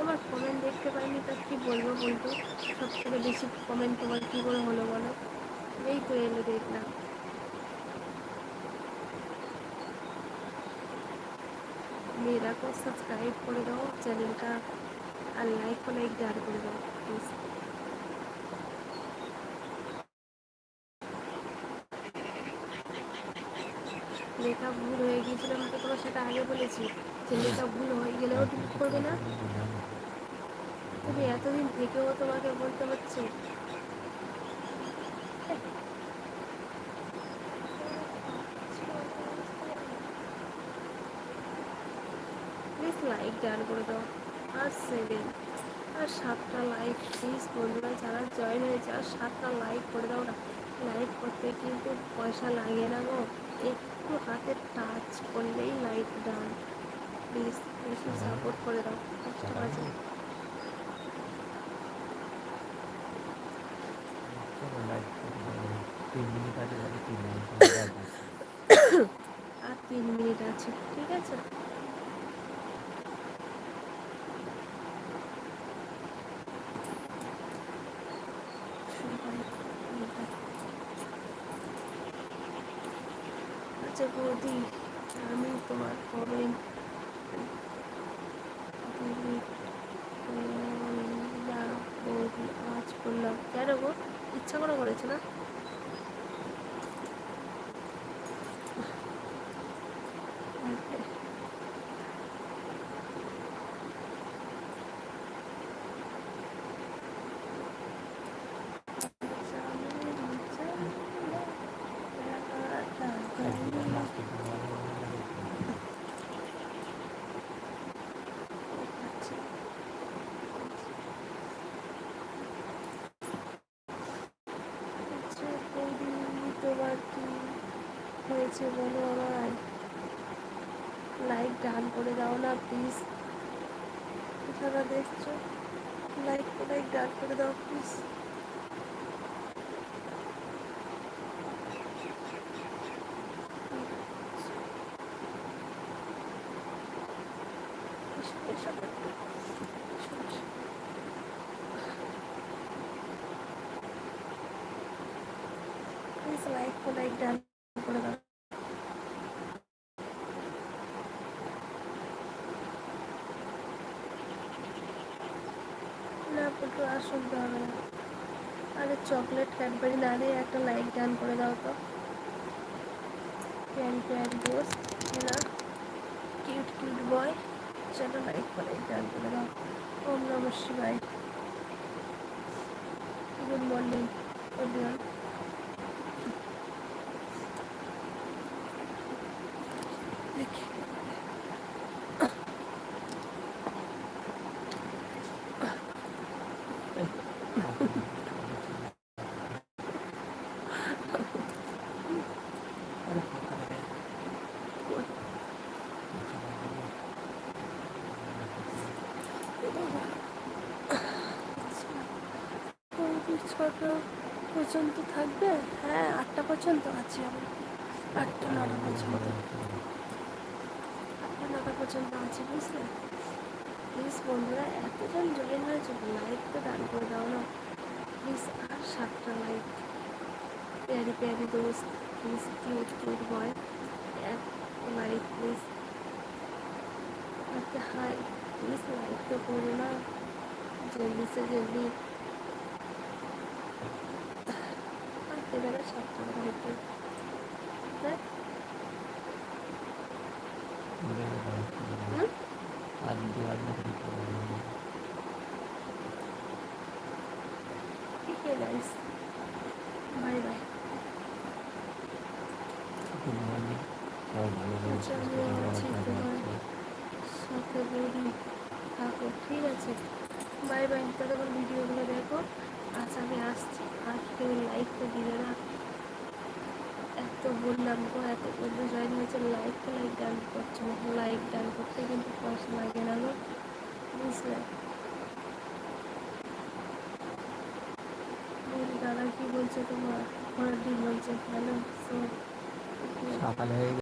তোমার কমেন্ট দেখতে পাইনি তা কী বলবো বলতো সব থেকে বেশি কমেন্ট তোমার কী করে হলো বলো এই তো এলো দেখলাম মেয়েরা को सब्सक्राइब করে দাও চ্যানেলটা আর লাইক को लाइक डाल করে দাও প্লিজ লেখা ভুল হয়ে গিয়েছিল আমি তো তোমার সাথে আগে বলেছি লেখা ভুল হয়ে গেলেও ঠিক করবে না। তুমি এতদিন থেকেও তোমাকে বলতে হচ্ছে। প্লিজ লাইক ডান করে দাও। আর সেভেন আর সাতটা লাইক প্লিজ বন্ধুরা, যারা জয়েন হয়েছে, আর সাতটা লাইক করে দাও না। লাইক করতে কিন্তু পয়সা লাগে না গো। একটু হাতে টাচ করলেই লাইক ডান প্লিজ বেশি সাপোর্ট করে দাও কষ্ট আছে আর তিন মিনিট আছে ঠিক আছে? আচ্ছা বৌদি আমি তোমার কমেন্ট বৌদি আজ করলাম কেন গো করেছে না আচ্ছা, বৌদি, তোমার কি হয়েছে বলো আমায়। লাইক ডান করে দাও না প্লিজ যারা দেখছ? লাইক লাইক ডান করে দাও please please like like done করে দাও আসতে আর শুনতে হবে না আরে চকলেট ক্যাডবেরি না দিয়ে একটা লাইক ডান করে দাও তো। প্যারি প্যারি বোস না কিউট কিউট বয়, সেটা লাইক করে ডান করে দাও। ওম নম শিবাই গুড মর্নিং এভরিওয়ান ছটা পর্যন্ত থাকবে হ্যাঁ আটটা পর্যন্ত আছি আমি আটটা নটা পর্যন্ত আটটা নটা পর্যন্ত আছি বুঝলে প্লিজ বন্ধুরা এতজন জয়েন হয়েছে তো দান করে দাও না প্লিজ আর সাতটা লাইক প্যারি প্যারি দোস্ত প্লিজ কিউট কিউট বয় এক লাইক প্লিজ আচ্ছা হাই প্লিজ লাইক তো করো না জলদি সে জলদি এবারে সাতটা লাইক হ্যাঁ হুম? আর দু আর ठीक है guys bye bye good morning bye তাহলে আমার ভিডিওগুলো দেখো। আজ আমি আসছি। আর কেউ লাইক তো দিবে না। এত বললাম গো, এত বন্ধু জয়েন হয়েছে। লাইক তো লাইক ডান করছ। লাইক ডান করতে কিন্তু পয়সা লাগে না গো। বুঝলে? দাদা, কি বলছে তোমার? ঘোড়ার দিন বলছে ভালো সকাল হয়ে